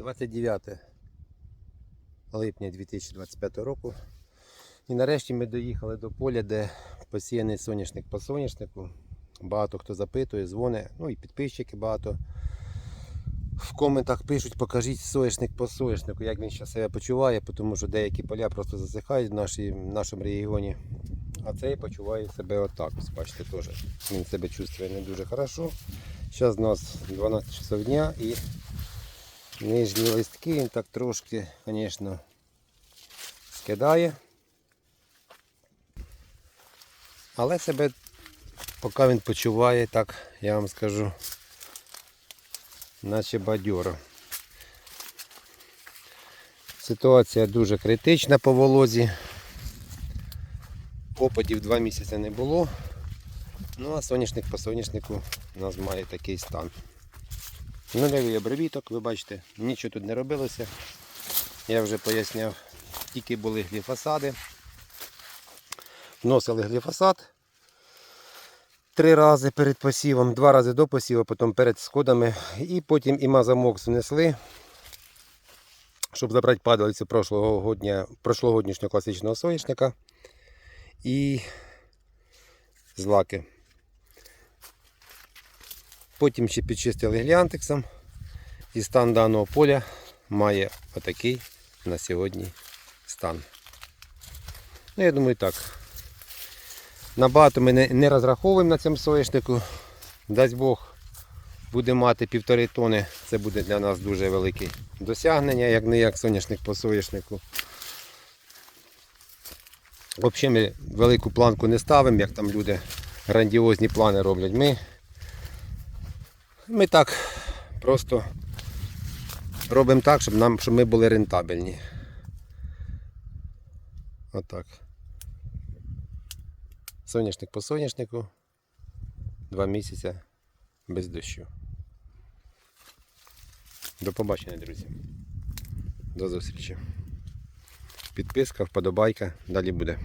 29 липня 2025 року. І нарешті ми доїхали до поля, де посіяний соняшник по соняшнику. Багато хто запитує, дзвонить, ну і підписчики багато. В коментах пишуть, покажіть соняшник по соняшнику, як він зараз себе почуває, тому що деякі поля просто засихають в, нашій, в нашому регіоні. А цей почуває себе отак. Ось бачите, теж. Він себе чувствує не дуже хорошо. Зараз у нас 12 часов дня і нижні листки він так трошки, звісно, скидає. Але себе, поки він почуває, так я вам скажу, наче бадьоро. Ситуація дуже критична по волозі. Опадів два місяці не було. Ну а соняшник по соняшнику у нас має такий стан. Нульовий обробіток, ви бачите, нічого тут не робилося. Я вже поясняв, тільки були гліфосади. Вносили гліфосат три рази перед посівом, два рази до посіву, потім перед сходами. І потім і мазамокс внесли, щоб забрати падалицю прошлогоднішнього класичного соняшника і злаки. Потім ще підчистили гліантексом. І стан даного поля має отакий на сьогодні стан. Ну, я думаю так. Набагато ми не, розраховуємо на цьому соняшнику. Дасть Бог буде мати півтори тони. Це буде для нас дуже велике досягнення, як не як соняшник по соняшнику. Взагалі ми велику планку не ставимо, як там люди грандіозні плани роблять. Ми, ми так просто робимо так, щоб, нам, щоб ми були рентабельні. Отак. Соняшник по соняшнику. Два місяці без дощу. До побачення, друзі. До зустрічі. Підписка, вподобайка. Далі буде.